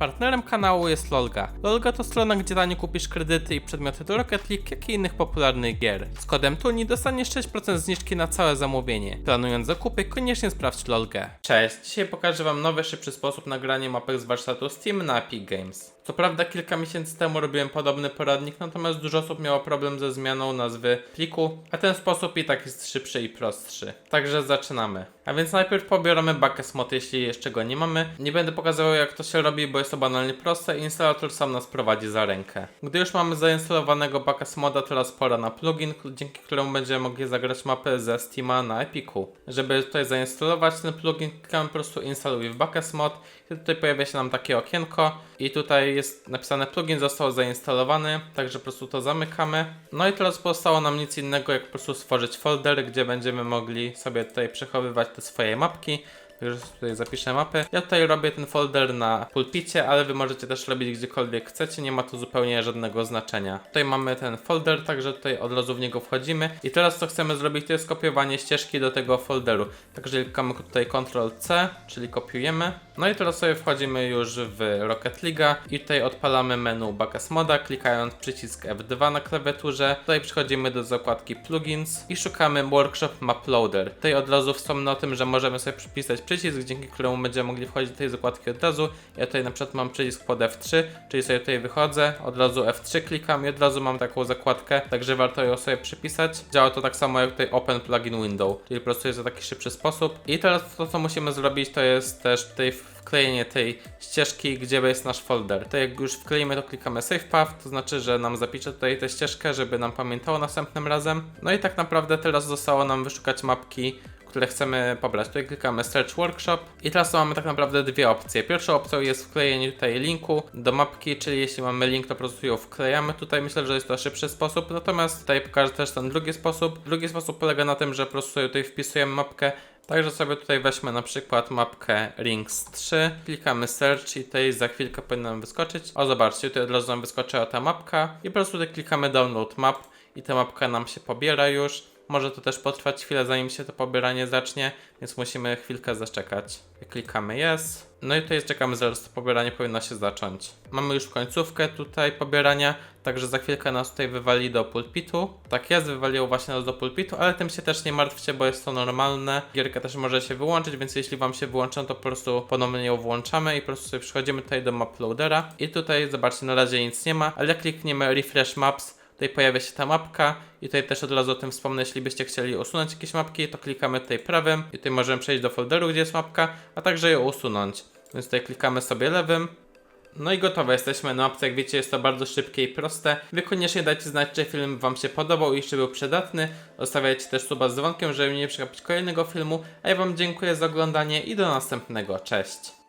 Partnerem kanału jest Lolga. Lolga to strona, gdzie taniej kupisz kredyty i przedmioty do Rocket League, jak i innych popularnych gier. Z kodem TUNI dostaniesz 6% zniżki na całe zamówienie. Planując zakupy, koniecznie sprawdź Lolgę. Cześć, dzisiaj pokażę wam nowy, szybszy sposób nagrania mapek z warsztatu Steam na Epic Games. Co prawda kilka miesięcy temu robiłem podobny poradnik, natomiast dużo osób miało problem ze zmianą nazwy pliku, a ten sposób i tak jest szybszy i prostszy. Także zaczynamy. A więc najpierw pobieramy Bucket Mod, jeśli jeszcze go nie mamy. Nie będę pokazywał jak to się robi, bo jest to banalnie proste i instalator sam nas prowadzi za rękę. Gdy już mamy zainstalowanego Bucket Moda, teraz pora na plugin, dzięki któremu będziemy mogli zagrać mapy ze Steama na Epiku. Żeby tutaj zainstalować ten plugin, klikamy po prostu instaluj w Bucket Mod i tutaj pojawia się nam takie okienko i tutaj jest napisane plugin został zainstalowany, także po prostu to zamykamy. No i teraz pozostało nam nic innego jak po prostu stworzyć folder, gdzie będziemy mogli sobie tutaj przechowywać te swoje mapki. Także tutaj zapiszę mapę. Ja tutaj robię ten folder na pulpicie, ale wy możecie też robić gdziekolwiek chcecie, nie ma to zupełnie żadnego znaczenia. Tutaj mamy ten folder, także tutaj od razu w niego wchodzimy. I teraz co chcemy zrobić, to jest kopiowanie ścieżki do tego folderu. Także klikamy tutaj Ctrl C, czyli kopiujemy. No i teraz sobie wchodzimy już w Rocket League i tutaj odpalamy menu Backup Moda, klikając przycisk F2 na klawiaturze. Tutaj przechodzimy do zakładki Plugins i szukamy Workshop Map Loader. Tutaj od razu wspomnę o tym, że możemy sobie przypisać przycisk, dzięki któremu będziemy mogli wchodzić do tej zakładki od razu. Ja tutaj na przykład mam przycisk pod F3, czyli sobie tutaj wychodzę, od razu F3 klikam i od razu mam taką zakładkę, także warto ją sobie przypisać. Działa to tak samo jak tutaj Open Plugin Window, czyli po prostu jest to taki szybszy sposób. I teraz to co musimy zrobić to jest też tutaj wklejenie tej ścieżki, gdzie jest nasz folder. To jak już wkleimy, to klikamy Save Path, to znaczy, że nam zapisze tutaj tę ścieżkę, żeby nam pamiętało następnym razem. No i tak naprawdę teraz zostało nam wyszukać mapki, które chcemy pobrać. Tutaj klikamy Search Workshop i teraz mamy tak naprawdę dwie opcje. Pierwszą opcją jest wklejenie tutaj linku do mapki, czyli jeśli mamy link, to po prostu ją wklejamy. Tutaj myślę, że jest to szybszy sposób, natomiast tutaj pokażę też ten drugi sposób. Drugi sposób polega na tym, że po prostu tutaj wpisujemy mapkę Także sobie tutaj weźmy na przykład mapkę Rings 3, klikamy Search i tutaj za chwilkę powinna nam wyskoczyć. O zobaczcie, tutaj od razu nam wyskoczyła ta mapka i po prostu tutaj klikamy Download Map i ta mapka nam się pobiera już. Może to też potrwać chwilę zanim się to pobieranie zacznie, więc musimy chwilkę zaczekać. Klikamy Yes. No i tutaj czekamy zaraz, to pobieranie powinno się zacząć. Mamy już końcówkę tutaj pobierania, także za chwilkę nas tutaj wywali do pulpitu. Tak jest, wywaliło właśnie nas do pulpitu, ale tym się też nie martwcie, bo jest to normalne. Gierka też może się wyłączyć, więc jeśli wam się wyłączą, to po prostu ponownie ją włączamy i po prostu sobie przechodzimy tutaj do map loadera. I tutaj zobaczcie, na razie nic nie ma, ale klikniemy refresh maps, Tutaj pojawia się ta mapka i tutaj też od razu o tym wspomnę, jeśli byście chcieli usunąć jakieś mapki, to klikamy tutaj prawym i tutaj możemy przejść do folderu, gdzie jest mapka, a także ją usunąć. Więc tutaj klikamy sobie lewym. No i gotowe, jesteśmy na mapce, jak wiecie jest to bardzo szybkie i proste. Wy koniecznie dajcie znać, czy film wam się podobał i czy był przydatny. Zostawiajcie też suba z dzwonkiem, żeby nie przegapić kolejnego filmu. A ja wam dziękuję za oglądanie i do następnego, cześć!